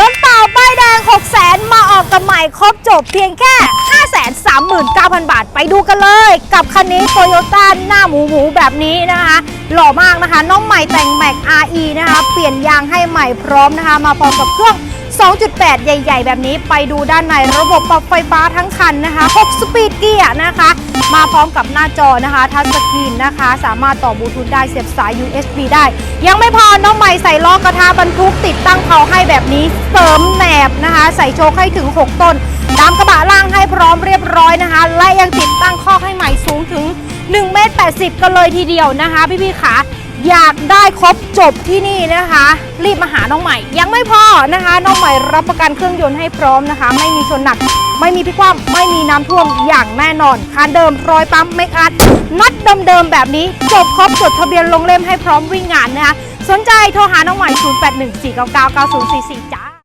รถเปล่าป้ายแดง 6 0 0 0 0มาออกกับใหม่ครบจบเพียงแค่ 539,000 บาทไปดูกันเลย กับคันนี้โตโยต้าหน้าหมูหมูๆแบบนี้นะคะ หล่อมากนะคะ น้องใหม่แต่งแม็ก RE นะคะ เปลี่ยนยางให้ใหม่พร้อมนะคะ มาพร้อมกับเครื่อง 2.8 ใหญ่ ๆ แบบนี้ไปดูด้านในระบบปรับไฟฟ้าทั้งคันนะคะ 6 สปีดเกียร์นะคะ มาพร้อมกับหน้าจอนะคะทัชสกรีนนะคะ สามารถต่อบลูทูธได้เสียบสาย USB ได้ ยังไม่พอน้องใหม่ใส่ล้อกระทะบรรทุกติดตั้งเผาให้แบบนี้เสริมแหนบนะคะ ใส่โชคให้ถึง 6 ต้นดำกระบะล่างให้พร้อมเรียบร้อยนะคะ และยังติดตั้งข้อกให้ใหม่สูงถึง1เมตร80 กันเลยทีเดียวนะคะ พี่ๆขา อยากได้ครบจบที่นี่นะคะ รีบมาหาน้องใหม่ ยังไม่พอนะคะ น้องใหม่รับประกันเครื่องยนต์ให้พร้อมนะคะ ไม่มีชนหนัก ไม่มีพิกคว่ำไม่มีน้ำท่วมอย่างแน่นอนคันเดิมรอยปั๊มไม่อัดน็อตเดิมๆแบบนี้ จบครบจดทะเบียนลงเล่มให้พร้อมวิ่งงานนะคะ สนใจโทรหาน้องใหม่ 0814999044 จ้า